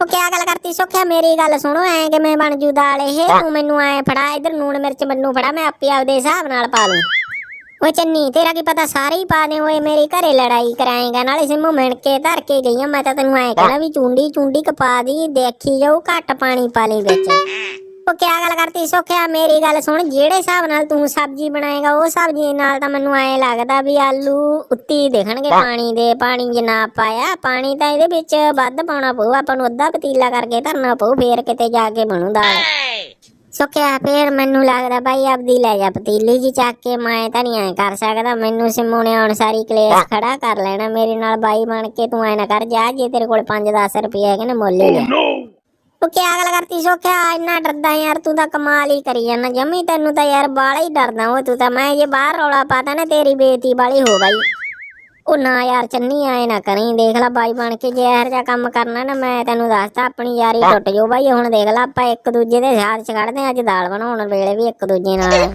ਉਹ ਕਿਆ ਗੱਲ ਕਰਤੀ ਸੁੱਖਿਆ ਮੇਰੀ ਗੱਲ ਸੁਣੋ ਐ ਕਿ ਮੈਂ ਬਣ ਜੂ ਦਾਲ ਇਹ? ਤੂੰ ਮੈਨੂੰ ਐ ਫੜਾ ਇਧਰ ਨੂਣ ਮਿਰਚ ਮੈਨੂੰ ਫੜਾ ਮੈਂ ਆਪੇ ਆਪਦੇ ਹਿਸਾਬ ਨਾਲ ਪਾ ਲੂੰ। ਓਏ ਚੰਨੀ ਤੇਰਾ ਕੀ ਪਤਾ ਸਾਰੇ ਹੀ ਪਾ ਦੇ ਓਏ ਮੇਰੀ ਘਰੇ ਲੜਾਈ ਕਰਾਏਗਾ ਨਾਲੇ ਸਿੰਮੂ ਮਿਣ ਕੇ ਧਰ ਕੇ ਗਈ ਆ ਮੈਂ ਤਾਂ ਤੈਨੂੰ ਐ ਕਹਿਣਾ ਵੀ ਚੁੰਡੀ ਚੁੰਡੀ ਕਪਾ ਦੀ ਦੇਖੀ ਜਾਊ ਘੱਟ ਪਾਣੀ ਪਾ ਲਈ ਵਿੱਚ। ਉਹ ਕਿਆ ਗੱਲ ਕਰਤੀ ਸੁੱਖਿਆ? ਮੇਰੀ ਗੱਲ ਸੁਣ ਜਿਹੜੇ ਹਿਸਾਬ ਨਾਲ ਤੂੰ ਸਬਜ਼ੀ ਬਣਾਏਗਾ ਉਹ ਸਬਜ਼ੀ ਨਾਲ ਤਾਂ ਮੈਨੂੰ ਐ ਲੱਗਦਾ ਵੀ ਆਲੂ ਉੱਤੀ ਦਿਖਣਗੇ ਪਾਣੀ ਦੇ ਪਾਣੀ ਜੇ ਨਾ ਪਾਇਆ ਪਾਣੀ ਤਾਂ ਇਹਦੇ ਵਿੱਚ ਵੱਧ ਪਾਉਣਾ ਪਊ ਆਪਾਂ ਨੂੰ ਅੱਧਾ ਪਤੀਲਾ ਕਰਕੇ ਧਰਨਾ ਪਊ ਫੇਰ ਕਿਤੇ ਜਾ ਕੇ ਬਣੂ ਦਾਲ ਸੁੱਕਿਆ ਫੇਰ ਮੈਨੂੰ ਲੱਗਦਾ ਬਾਈ ਆਪਦੀ ਲੈ ਜਾ ਪਤੀਲੀ ਜੀ ਚੱਕ ਕੇ ਮੈਂ ਤਾਂ ਨਹੀਂ ਐ ਕਰ ਸਕਦਾ ਮੈਨੂੰ ਸਿੰਮੂ ਨੇ ਹੁਣ ਸਾਰੀ ਕਲੇਸ਼ ਖੜਾ ਕਰ ਲੈਣਾ ਮੇਰੇ ਨਾਲ ਬਾਈ ਬਣ ਕੇ ਤੂੰ ਐ ਨਾ ਕਰ ਜਾ ਜੇ ਤੇਰੇ ਕੋਲ 5-10 ਰੁਪਏ ਹੈਗੇ ਨੇ ਮੁੱਲ ਹੀ ਲੈ। ਤੂੰ ਕੀ ਗੱਲ ਕਰਤੀ? ਸੋਖਿਆ ਇੰਨਾ ਡਰਦਾ ਯਾਰ ਤੂੰ ਤਾਂ ਕਮਾਲ ਹੀ ਕਰੀ ਜਾਂਦਾ। ਜਮੀ ਤੈਨੂੰ ਤਾਂ ਯਾਰ ਬਾਲਾ ਹੀ ਡਰਦਾ ਉਹ ਤੂੰ ਤਾਂ। ਮੈਂ ਜੇ ਬਾਹਰ ਰੌਲਾ ਪਾਤਾ ਨਾ ਤੇਰੀ ਬੇਇੱਜ਼ਤੀ ਵਾਲੀ ਹੋ ਬਾਈ ਉਹ ਨਾ ਯਾਰ ਚੰਨੀ ਆਏ ਨਾ ਕਰੀ। ਦੇਖ ਲੈ ਬਾਈ ਬਣ ਕੇ ਜੇ ਇਹੋ ਜਿਹਾ ਕੰਮ ਕਰਨਾ ਨਾ ਮੈਂ ਤੈਨੂੰ ਦੱਸਦਾ ਆਪਣੀ ਯਾਰੀ ਟੁੱਟ ਜਾਊ ਬਾਈ। ਹੁਣ ਦੇਖ ਲੈ ਆਪਾਂ ਇੱਕ ਦੂਜੇ ਦੇ ਸਾਥ ਚ ਖੜਦੇ ਆਂ, ਅੱਜ ਦਾਲ ਬਣਾਉਣ ਵੇਲੇ ਵੀ ਇੱਕ ਦੂਜੇ ਨਾਲ।